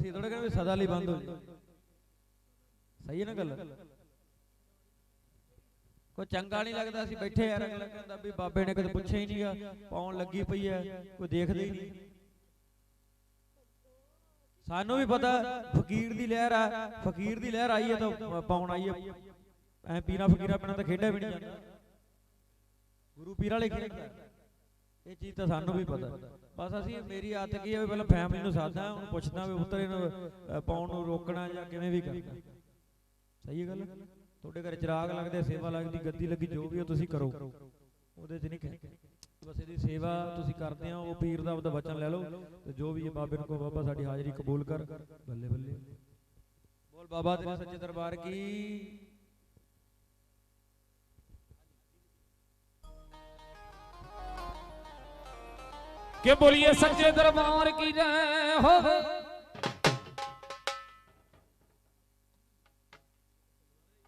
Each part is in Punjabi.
ਅਸੀਂ ਥੋੜਾ ਕਹਿੰਦੇ ਸਦਾ ਲਈ ਬੰਦ ਹੋ ਜਾਏ ਸਹੀ ਹੈ ਨਾ ਗੱਲ? ਕੋਈ ਚੰਗਾ ਨਹੀਂ ਲੱਗਦਾ, ਅਸੀਂ ਬੈਠੇ ਯਾਰ ਅਗਲਾ ਕਹਿੰਦਾ ਵੀ ਬਾਬੇ ਨੇ ਕਦੇ ਪੁੱਛਿਆ ਹੀ ਨਹੀਂਗਾ ਪਾਉਣ ਲੱਗੀ ਪਈ ਹੈ ਕੋਈ ਦੇਖਦਾ ਹੀ ਨਹੀਂ। ਸਾਨੂੰ ਵੀ ਪਤਾ, ਫਕੀਰ ਦੀ ਲਹਿਰ ਆ, ਫਕੀਰ ਦੀ ਲਹਿਰ ਆਈ ਹੈ ਤਾਂ ਪਾਉਣ ਆਈ ਹੈ। ਐ ਪੀਰਾ ਫਕੀਰਾ ਬਿਨਾਂ ਤਾਂ ਖੇਡਿਆ ਵੀ ਨਹੀਂ ਜਾਂਦਾ। ਗੁਰੂ ਪੀਰ ਵਾਲੇ ਖੇਡਦਾ ਇਹ ਚੀਜ਼ ਤਾਂ ਸਾਨੂੰ ਵੀ ਪਤਾ। ਬਸ ਅਸੀਂ ਮੇਰੀ ਆਦਤ ਕੀ ਹੈ ਪਹਿਲਾਂ ਫੈਮਿਲੀ ਨੂੰ ਸਾਦਾ ਉਹਨੂੰ ਪੁੱਛਦਾ ਵੀ ਪੁੱਤਰ ਇਹਨੂੰ ਪਾਉਣ ਨੂੰ ਰੋਕਣਾ ਜਾਂ ਕਿਵੇਂ ਵੀ ਕਰਨਾ। ਸਹੀ ਹੈ ਗੱਲ? ਤੁਹਾਡੇ ਘਰ ਚਿਰਾਗ ਲੱਗਦੇ, ਸੇਵਾ ਲੱਗਦੀ, ਗੱਦੀ ਲੱਗੀ, ਜੋ ਵੀ ਉਹ ਤੁਸੀਂ ਕਰੋ। ਉਹਦੇ 'ਚ ਨਹੀਂ ਕਹਿੰਦੇ ਬਸ ਇਹਦੀ ਸੇਵਾ ਤੁਸੀਂ ਕਰਦੇ ਆ ਉਹ ਪੀਰ ਦਾ ਉਹਦਾ ਵਚਨ ਲੈ ਲਓ ਤੇ ਜੋ ਵੀ ਹੈ ਬਾਬੇ ਨੂੰ ਕਹੋ, ਬਾਬਾ ਸਾਡੀ ਹਾਜ਼ਰੀ ਕਬੂਲ ਕਰ। ਬੱਲੇ ਬੱਲੇ। ਬੋਲ ਬਾਬਾ ਤੇਰੇ ਸੱਚੇ ਦਰਬਾਰ ਕੀ? ਕਿ ਬੋਲੀਏ ਸੱਚੇ ਦਰਬਾਰ ਕੀ ਜੈ ਹੋ?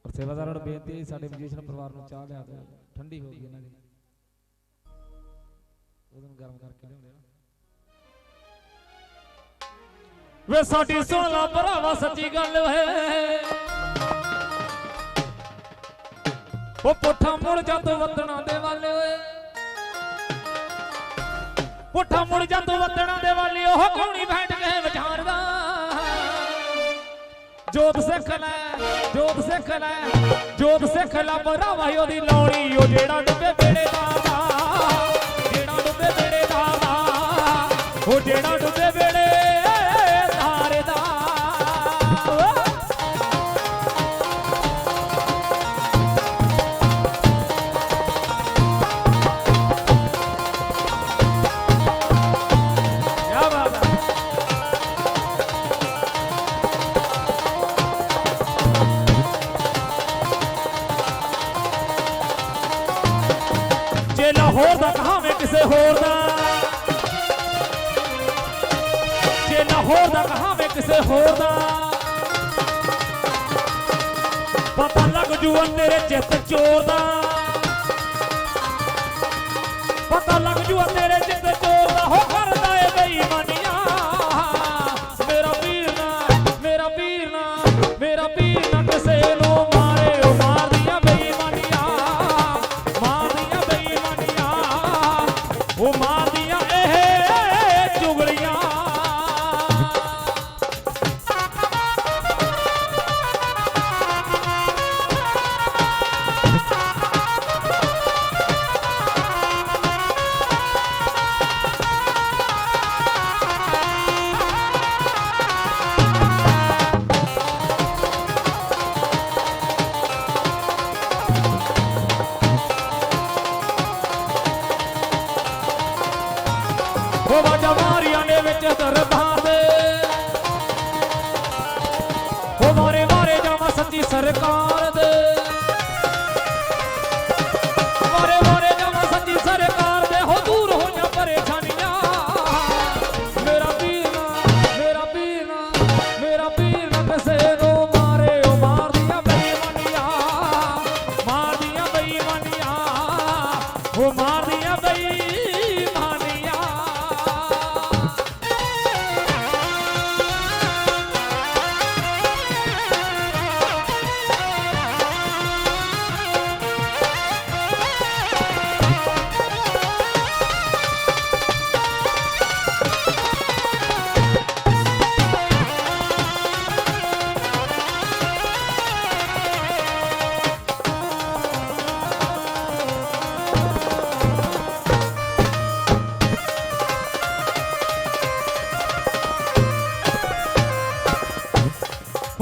ਔਰ ਸੇਵਾਦਾਰਾਂ ਨੂੰ ਬੇਨਤੀ ਸਾਡੇ ਮਜੀਸ਼ਨ ਪਰਿਵਾਰ ਨੂੰ ਚਾਹ ਲਿਆ ਦਿਓ। ਠੰਡੀ ਹੋ ਗਈ ਇਹਨਾਂ ਦੀ। ਉਹਨੂੰ ਗਰਮ ਕਰਕੇ ਲਿਆਉਂਦੇ ਨਾ ਵੇ ਸਾਡੀ ਸੁਣ ਲਾ ਭਰਾਵਾ, ਸੱਚੀ ਗੱਲ ਓਏ। ਉਹ ਪੁੱਠਾ ਮੁੜ ਜਾ ਤੂੰ ਵਤਣਾ ਦੇ ਵੱਲ ਓਏ। ਪੁੱਠਾ ਮੁੜ ਜਾ ਤੂੰ ਵਤਣਾ ਦੇ ਵਾਲੀ, ਉਹ ਕੌਣੀ ਬੈਠ ਕੇ ਵਿਚਾਰਦਾ। ਜੋਤ ਸਿੱਖ ਲੈ ਜੋਤ ਸਿੱਖ ਲੈ ਜੋਤ ਸਿੱਖ ਲੈ ਭਰਾਵਾ ਉਹਦੀ ਲਾਉਣੀ ਉਹ ਜਿਹੜਾ ਡੁੱਬੇ ਬੇੜੇ ਦਾ ਜਿਹੜਾ ਡੁੱਬੇ ਬੇੜੇ ਦਾ ਉਹ ਜਿਹੜਾ ਜੇ ਲਾਹੌਰ ਦਾ ਕਹਾਵੇਂ ਕਿਸੇ ਹੋਰ ਦਾ। ਜੇ ਲਾਹੌਰ ਦਾ ਕਹਾਵੇਂ ਕਿਸੇ ਹੋਰ ਦਾ। ਪਤਾ ਲੱਗ ਜੂਆ ਤੇਰੇ ਚਿੱਤ ਚੋਰ ਦਾ। ਪਤਾ ਲੱਗ ਜੂਆ ਤੇਰੇ ਚਿੱਤ ਚੋਰ ਦਾ। ਹੋ ਕਰਦਾ ਏ ਬੇਈਮਾਨੀਆਂ। ਮੇਰਾ ਵੀਰ ਨਾ, ਮੇਰਾ ਵੀਰ ਨਾ, ਮੇਰਾ ਵੀਰ ਉਹ ਮਾਰਦੀਆਂ ਵੀਰ ਨਾ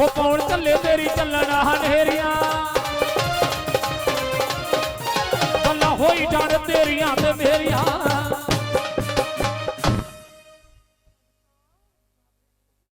ਉਹ ਪੌਣ ਚੱਲੇ ਤੇਰੀ ਚੱਲਣਾ ਹਨੇਰੀਆਂ। ਗੱਲਾਂ ਹੋਈ ਜਾਣ ਤੇਰੀਆਂ ਤੇ ਮੇਰੀਆਂ।